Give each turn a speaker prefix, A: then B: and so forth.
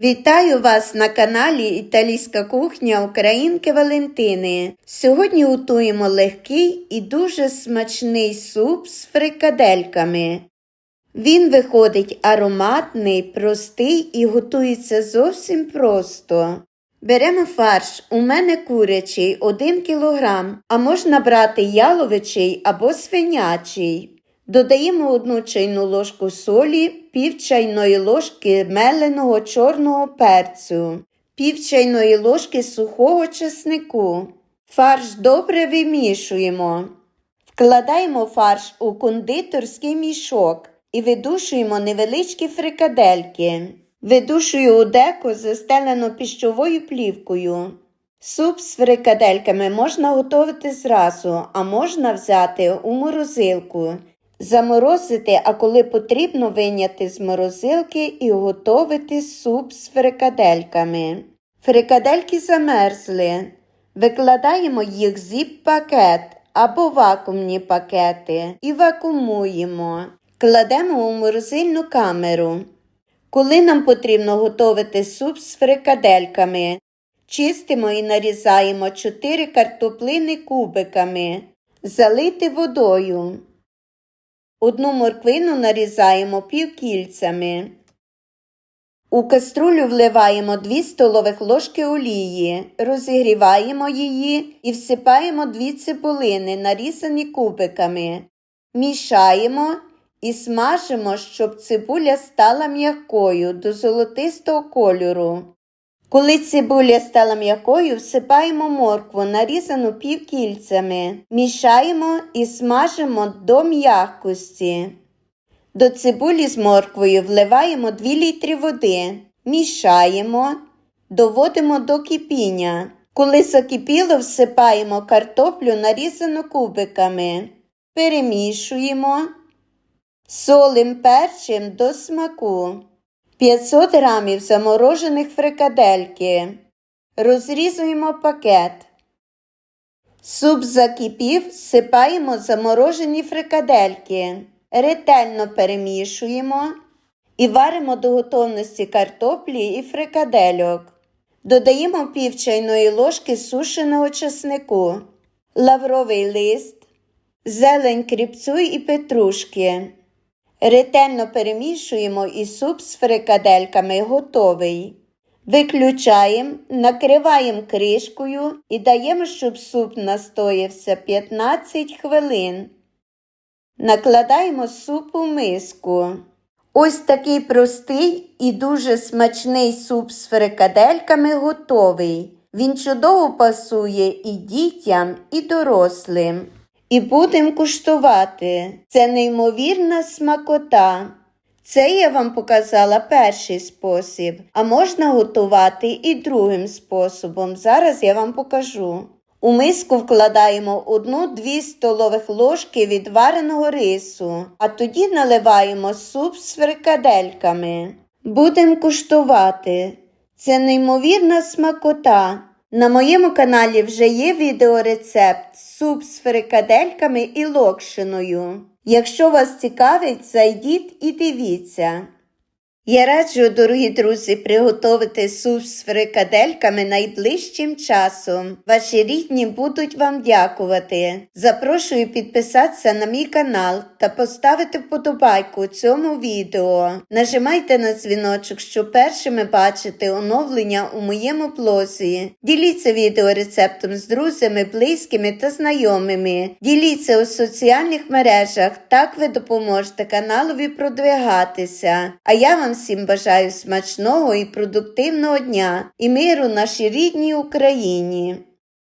A: Вітаю вас на каналі Італійська кухня Українки Валентини. Сьогодні готуємо легкий і дуже смачний суп з фрикадельками. Він виходить ароматний, простий і готується зовсім просто. Беремо фарш, у мене курячий 1 кг, а можна брати яловичий або свинячий. Додаємо одну чайну ложку солі, пів чайної ложки меленого чорного перцю, пів чайної ложки сухого чеснику. Фарш добре вимішуємо. Вкладаємо фарш у кондитерський мішок і видушуємо невеличкі фрикадельки. Видушую у деко, застелену піщовою плівкою. Суп з фрикадельками можна готувати зразу, а можна взяти у морозилку. Заморозити, а коли потрібно виняти з морозилки і готувати суп з фрикадельками. Фрикадельки замерзли. Викладаємо їх в зіп-пакет або вакуумні пакети і вакуумуємо. Кладемо у морозильну камеру. Коли нам потрібно готувати суп з фрикадельками, чистимо і нарізаємо 4 картоплини кубиками, залити водою. Одну морквину нарізаємо півкільцями. У каструлю вливаємо 2 столових ложки олії, розігріваємо її і всипаємо 2 цибулини, нарізані кубиками. Мішаємо і смажимо, щоб цибуля стала м'якою до золотистого кольору. Коли цибуля стала м'якою, всипаємо моркву, нарізану півкільцями, мішаємо і смажимо до м'якості. До цибулі з морквою вливаємо 2 літри води, мішаємо, доводимо до кипіння. Коли закипіло, всипаємо картоплю, нарізану кубиками, перемішуємо, солим перчим до смаку. 500 грамів заморожених фрикадельки. Розрізуємо пакет. Суп закипів, сипаємо заморожені фрикадельки. Ретельно перемішуємо і варимо до готовності картоплі і фрикадельок. Додаємо пів чайної ложки сушеного чеснику, лавровий лист, зелень кріпцю і петрушки. Ретельно перемішуємо і суп з фрикадельками готовий. Виключаємо, накриваємо кришкою і даємо, щоб суп настоявся 15 хвилин. Накладаємо суп у миску. Ось такий простий і дуже смачний суп з фрикадельками готовий. Він чудово пасує і дітям, і дорослим. І будемо куштувати. Це неймовірна смакота. Це я вам показала перший спосіб, а можна готувати і другим способом. Зараз я вам покажу. У миску вкладаємо 1-2 столових ложки відвареного рису, а тоді наливаємо суп з фрикадельками. Будемо куштувати. Це неймовірна смакота. На моєму каналі вже є відеорецепт суп з фрикадельками і локшиною. Якщо вас цікавить, зайдіть і дивіться. Я раджу, дорогі друзі, приготувати суп з фрикадельками найближчим часом. Ваші рідні будуть вам дякувати. Запрошую підписатися на мій канал та поставити вподобайку цьому відео. Нажимайте на дзвіночок, щоб першими бачити оновлення у моєму блозі. Діліться відеорецептом з друзями, близькими та знайомими. Діліться у соціальних мережах, так ви допоможете каналові продвигатися. А я вам всім бажаю смачного і продуктивного дня і миру нашій рідній Україні.